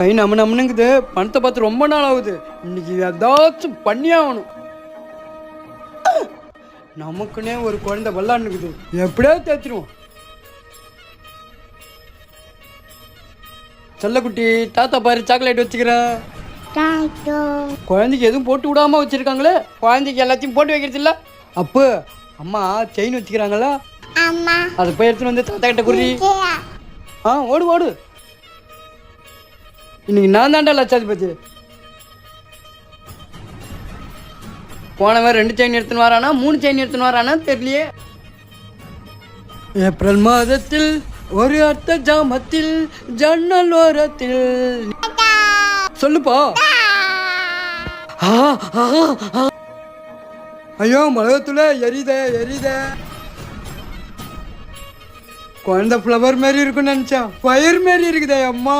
கை நம்ம நம்மனுங்குது. பணத்தை பார்த்து ரொம்ப நாள் ஆகுது. இன்னைக்கு ஏதாச்சும் பண்ணி ஆகணும். நமக்குன்னே ஒரு குழந்தை விளாண்டுக்குது எப்படியோ தேய்ச்சிருவோம். செல்லக்குட்டி தாத்தா பாரு சாக்லேட் வச்சுக்கிறேன் குழந்தைக்கு எதுவும் போட்டு விடாம வச்சிருக்காங்களே? குழந்தைக்கு எல்லாத்தையும் போட்டு வைக்கிறது இல்ல? அப்போ அம்மா செயின் வச்சுக்கிறாங்களா? அதை போய் எடுத்துன்னு வந்து தாத்தா கிட்ட குறி ஆ ஓடு ஓடு. இன்னைக்கு நான் தான்டா லட்சாதிபதி. போனவன் ரெண்டு செயின் எடுத்துன்னு வரானா மூணு செயின் எடுத்துன்னு வரானா தெரியலையே. ஏப்ரல் மாதத்தில் ஒரு அர்த்த ஜாமத்தில் ஜன்னல் ஓரத்தில். சொல்லுப்பா. ஐயோ மிளகத்துல எரியுதே எரியுதே. குழந்தை ஃப்ளவர் மாதிரி இருக்குன்னு நினச்சேன். ஃபயர் மாரி இருக்குதே அம்மா.